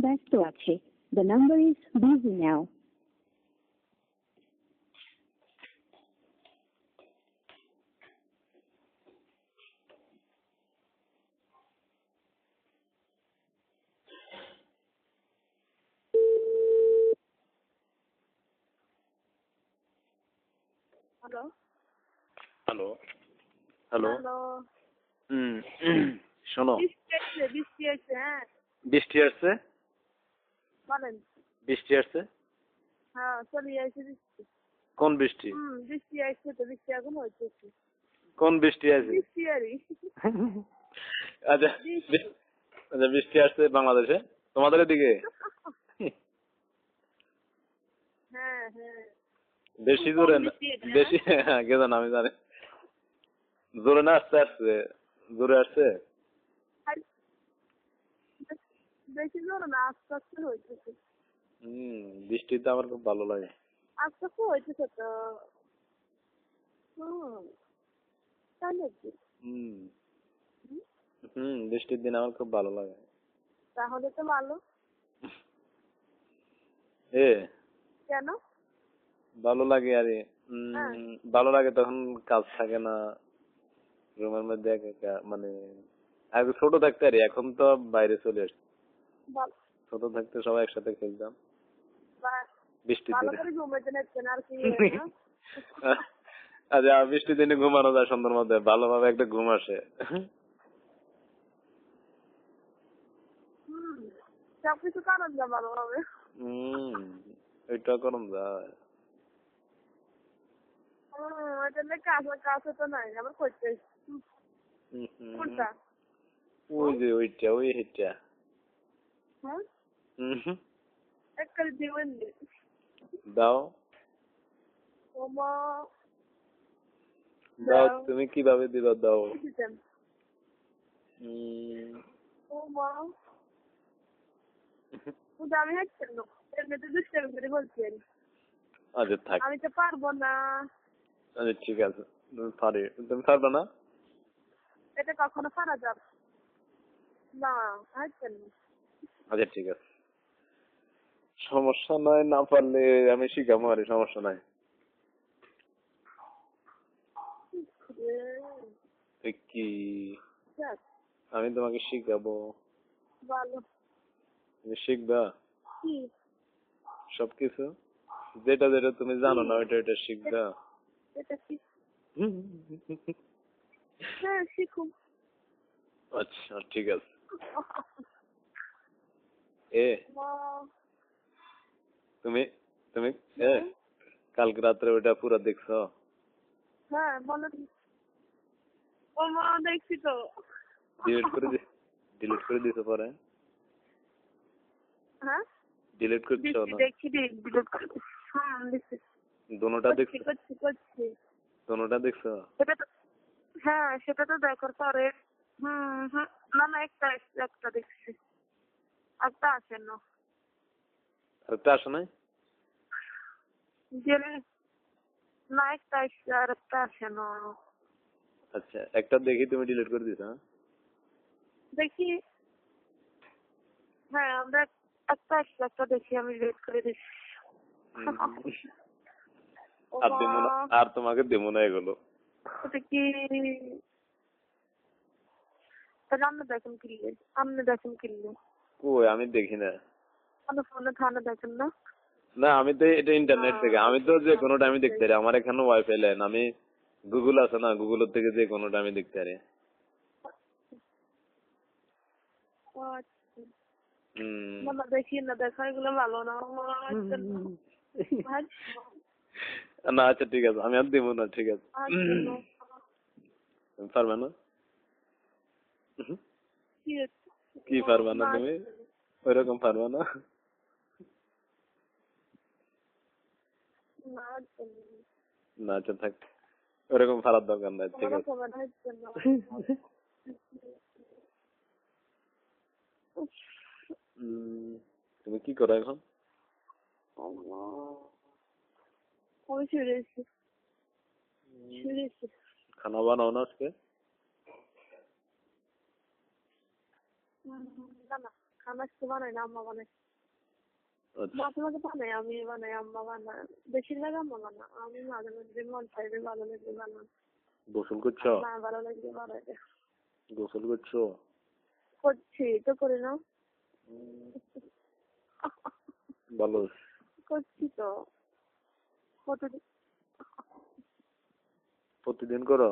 ব্যস্ত আছে। The number is busy now hello hello hello hmm শোনো বৃষ্টি আসছে বৃষ্টি আসছে হ্যাঁ বৃষ্টি আসছে বলেন বৃষ্টি আসছে? হ্যাঁ চলে আসছে বৃষ্টি। কোন বৃষ্টি? হুম বৃষ্টি আসছে তো বৃষ্টি এখন হচ্ছে কোন বৃষ্টি আছে বৃষ্টি আরই। আচ্ছা আচ্ছা বৃষ্টি আসছে বাংলাদেশে। তোমাদের এদিকে? হ্যাঁ হ্যাঁ। বেশি না। বেশি হ্যাঁ জানো আমি জানি। জোরে না আসতে আসছে। জোরে আসছে আর বেশি জোর না আস্তে আস্তে হইতেছে। হম বৃষ্টিতে আমার খুব ভালো লাগে। আস্তে আস্তে হইতেছে তো। হুম নাকি হম। হম? বৃষ্টির দিন আমার খুব ভালো লাগে। তাহলে তো ভালো। এ? কেন? ভালো লাগে আরে হ্যাঁ। ভালো লাগে তখন কাজ থাকে না রুমের মধ্যে একা মানে আগে ছোট থাকতে আরে এখন তো বাইরে চলে আসছে। ছোট থাকতে সবাই একসাথে খেলতাম। বৃষ্টির দিনে। হ্যাঁ? আচ্ছা বৃষ্টির দিনে ঘুমানো যায় সন্ধ্যার মধ্যে ভালোভাবে একটা ঘুম আসে। সবকিছু কারণ যা ভালো হম ওইটা করুন যায়। হুম এটা কাজ কাজ তো নাই আবার করতে হুম, হুম। কোনটা? ওই যে ওইটা ওই হেটা। দাও ওমা দাও। তুমি কীভাবে দিবা দাও? ওমা আমি হাঁটছেন এমনিতে দুষ্টামি করে বলছি আচ্ছা থাক। আমি তো পারব না। আচ্ছা ঠিক আছে। তুমি পারি তুমি পারবে না? এটা কখনো পারা যাবে না। হাঁটছেন না। আচ্ছা ঠিক আছে। সমস্যা নাই না পারলে আমি শিখাবো আরে সমস্যা নাই। কি? আমি তোমাকে শিখাবো। তুমি শিখবা? সবকিছু? যেটা যেটা তুমি জানো না ওইটা ওইটা শিখবা। হ্যাঁ আচ্ছা ঠিক আছে। এ। তুমি তুমি এ। কালকে রাত্রে ওইটা পুরো দেখছ? হ্যাঁ বলেন ও মা দেখছি তো। ডিলিট করে দি ডিলিট করে দিছো পরে? হ্যাঁ? ডিলিট করছ দেখছি না? দেখছি ডিলিট করে হ্যাঁ দেখছি দোনোটা করছি দেখছ? করছি করছি। দোনোটা দেখছ? সেটা তো হ্যাঁ সেটা তো দেখার পরে হুম হুম। না না একটা একটা দেখছি। একটা আছে না আর একটা আসো নাই? যে না একটা আসছে আর একটা না আচ্ছা একটা দেখি তুমি ডিলিট করে দিছো হ্যাঁ? দেখি। হ্যাঁ আমরা একটা একটা দেখি আমি রেড করে হুম। আর দেবো না আর তোমাকে দেবো না এগুলো। কি? তাহলে আপনি দেখেন কিনলে আপনি দেখেন কিনলে কই? আমি দেখি না। ফোনে থানে দেখেন না। না আমি তো এটা ইন্টারনেট থেকে। আমি তো যে কোনো টাইমে দেখতে পারি। আমার এখানে ওয়াইফাই লাইন আমি গুগল আছে না? গুগলের থেকে যে কোনো টাইমে দেখতে পারি। আচ্ছা। দেখি না। দেখা এগুলো ভালো না। আচ্ছা না। আচ্ছা, ঠিক আছে। আমি আর দেবো না ঠিক আছে। আচ্ছা পারবে না। কি পারবে না তুমি ওইরকম পারবে না আচ্ছা থাক ওরকম পারার দরকার নাই ঠিক আছে তুমি কি করো এখন খানা বানাও না আজকে বানাই না আম্মা বানাই মাঝে মাঝে বানাই আমি বানাই আম্মা বানাই বেশিরভাগ আম্মা বানা আমি মাঝে মাঝে মন ভালো গোসল করছ? না ভালো বানাই গোসল করছ? করছি। তো করি না ভালো। করছি তো প্রতিদিন প্রতিদিন করো?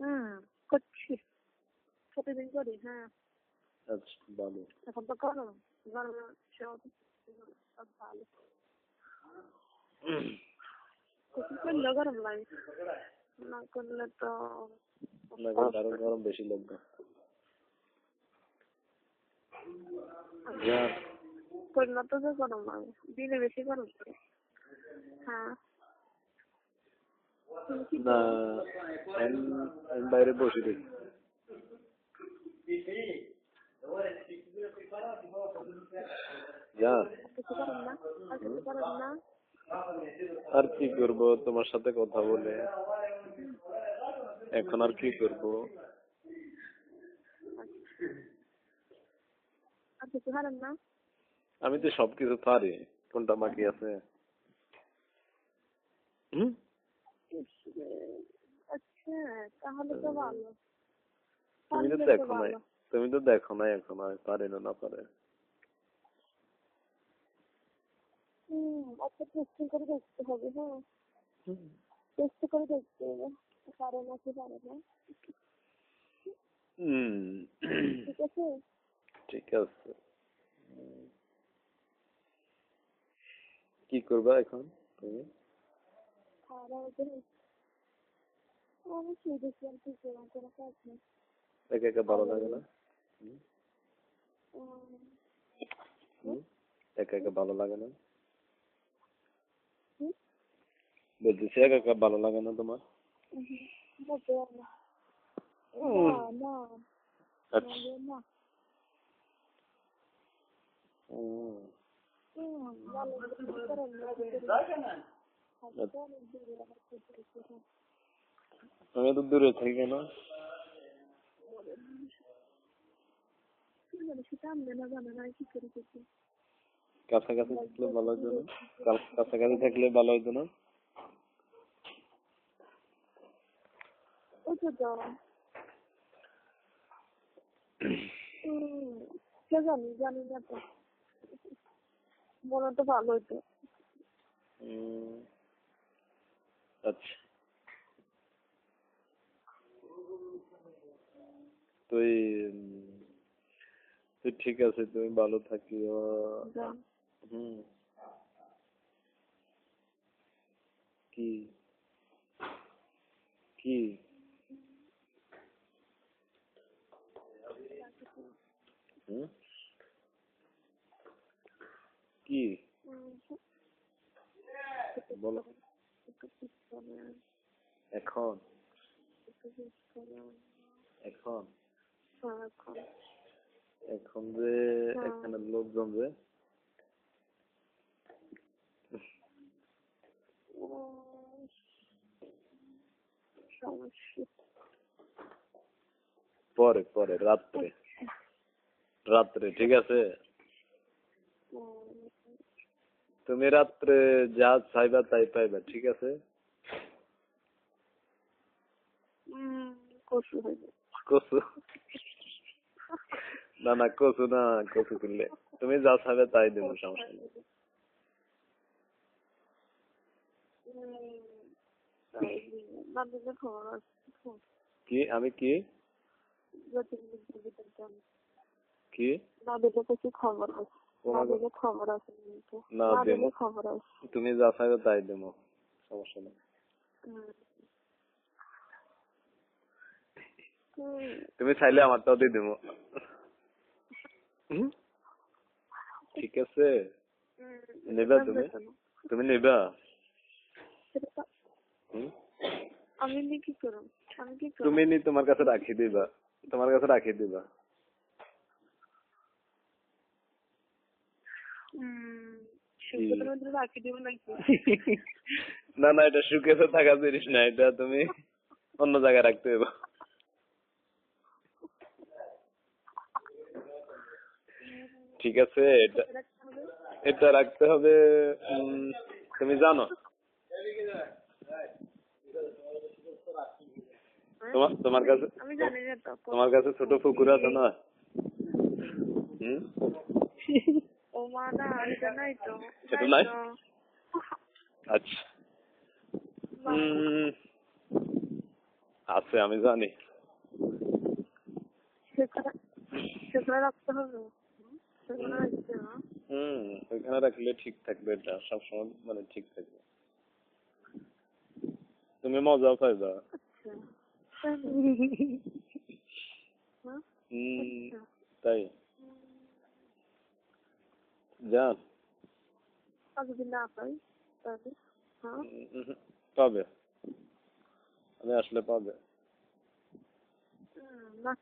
হুম করছি। প্রতিদিন করি হ্যাঁ। আচ্ছা ভালো এখন তো গরম গরম সব সব ভালো গোসল করলে গরম লাগে না করলে তো না করলে আরও গরম বেশি লাগবে যা করলে তো যে গরম লাগে দিনে বেশি গরম লাগে হ্যাঁ তুমি কি না আমি আমি বাইরে বসে দেখি যা। আর কি করব? তোমার সাথে কথা বলে। এখন আর কি করব? আমি তো সবকিছু পারি। কোনটা বাকি আছে? হুম? আচ্ছা তাহলে তো ভালো। তুমি তো দেখো নাই। তুমি তো দেখো নাই এখন আমি পারি না না পারে। হুম আচ্ছা টেস্টিং করে দেখতে হবে হ্যাঁ। টেস্ট করে দেখতে হবে পারে না কি পারে না। হুম। ঠিক আছে? ঠিক আছে। কি করবা এখন তুমি? আমি শুয়ে দেখলাম কি করলাম কোনো কাজ নেই। একা একা ভালো লাগে না? হুম? হুম? একা একা ভালো লাগে না হুম? বলতেছি একা একা ভালো লাগে না তোমার আমি তো দূরে থাকি না কাছাকাছি থাকলে ভালো হতো না কাছাকাছি থাকলে ভালো হতো না কে জানি জানি না তো। মনে তো ভালো হতো আচ্ছা। তুই তুই ঠিক আছে তুমি ভালো থাকিও। যা। হুম। কি? কি? কি বলো এখন এখন। এখন যে। এখানে লোকজন যে পরে পরে রাত্রে রাত্রে ঠিক আছে? তুমি রাত্রে যা চাইবা তাই পাইবা ঠিক আছে। কচু না না কচু না কচু কিনলে তুমি যা চাইবে তাই দেবো সমস্যা নেই। কি? আমি কি? কি? কিছু খবর আছে তোমাকে- নাবিলে খবর আছে না, দেবো। খবর আছে তুমি যা চাইবে তাই দেবো সমস্যা নেই। তুমি চাইলে আমারটাও দিয়ে দেবো। ঠিক আছে। নেবা তুমি? তুমি নেবা? আমি নি কি করব? আমি কি তুমি নি তোমার কাছে রাখি দিবা। তোমার কাছে রাখি দিবা হুম সেটা মধ্যে রাখি দিব নাকি না না এটা শুকিয়ে থাকা জিনিস না এটা তুমি অন্য জায়গায় রাখতে হবে ঠিক আছে এটা এটা রাখতে হবে তুমি জানো? তোমার তোমার কাছে জানি তোমার কাছে ছোট পুকুর আছে না? হুম? ও মা না এটা নাই তো সেটা নাই? তো। আচ্ছা উম, আছে আমি জানি সেখানে সেখানে রাখতে হবে হুম? সেখানে রাখতে হবে হুম ওইখানে রাখলে ঠিক থাকবে এটা সবসময় মানে ঠিক থাকবে তুমি মজাও পাইবা আচ্ছা হ্যাঁ? আচ্ছা। তাই যান যদি না পাই? তাহলে হ্যাঁ। পাবে। আমি আসলে পাবে। না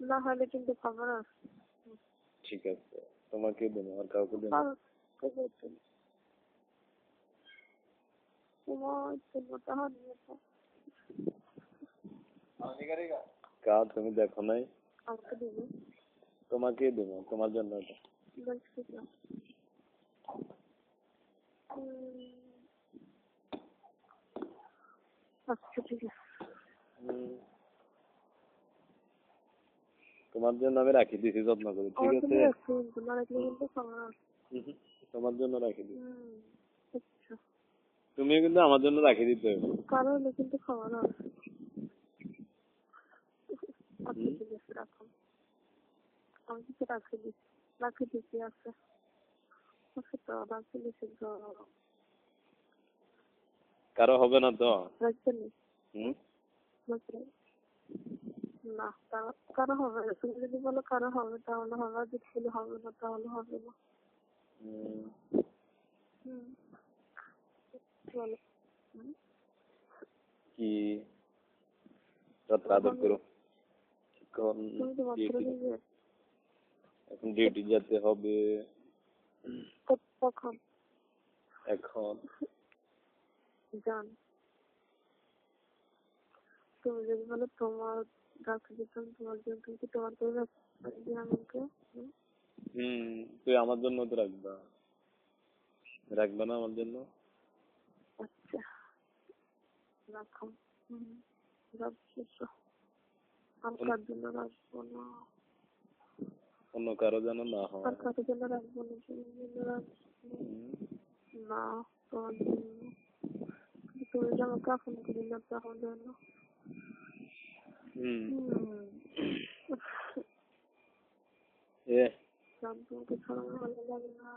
না হলে কিন্তু খবর আছে ঠিক আছে। তোমাকে দেবো আর কাউকে দেবো কা তুমি দেখো নাই। তোমাকে দেবো তোমার জন্য এটা বলছি তো আচ্ছা তোমার জন্য আমি রাখি দিছি যত্ন করে, ঠিক আছে? না তোমার জন্য রাখি হুম আচ্ছা কিন্তু আমার জন্য রাখি দিতে হবে। কারণে কিন্তু আছে রাখুন আমি কিছু রাখি দিচ্ছি। দিচ্ছি আচ্ছা আচ্ছা তো রাখি দিচ্ছি তো কারও হবে না তো? না? তা- কারও হবে না। তুমি যদি বলো কারও হবে তাহলে হবে। আর যদি হবে না তাহলে হবে না। হুম। হুম। বলো। হুম? কি? রাত্রে আদর করো। এখন ডিউটি যেতে হবে। কখন এখন। যান তুমি যদি বলো তোমার রাখতে দিতাম তোমার জন্য তুমি কি তোমার জন্য রাখতে আমাকে? হুম? তুই আমার জন্য তো রাখবা। রাখবা না আমার জন্য? আচ্ছা। রাখো। রাখছি। তো আর জন্য রাখব না? অন্য কারও যেন না হয়। আর কার জন্য রাখব না তোমার জন্য। তুমি যে আমাকে আপন করি না হুম। এ। তোমাকে ছাড়া ভালো লাগে না।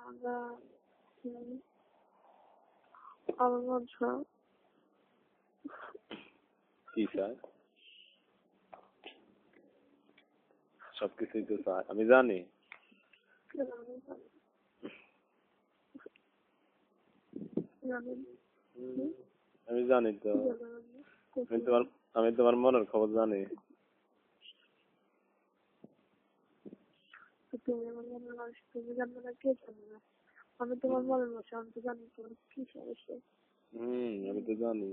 আমার মন কি চায়? সবকিছুই তো চায় আমি জানি। আমি জানি তো। আমি তোমার আমি তোমার মনের খবর জানি। আমি তোমার মনের মানুষ আমি তো জানি তোমার কি সমস্যা। হুম আমি তো জানি।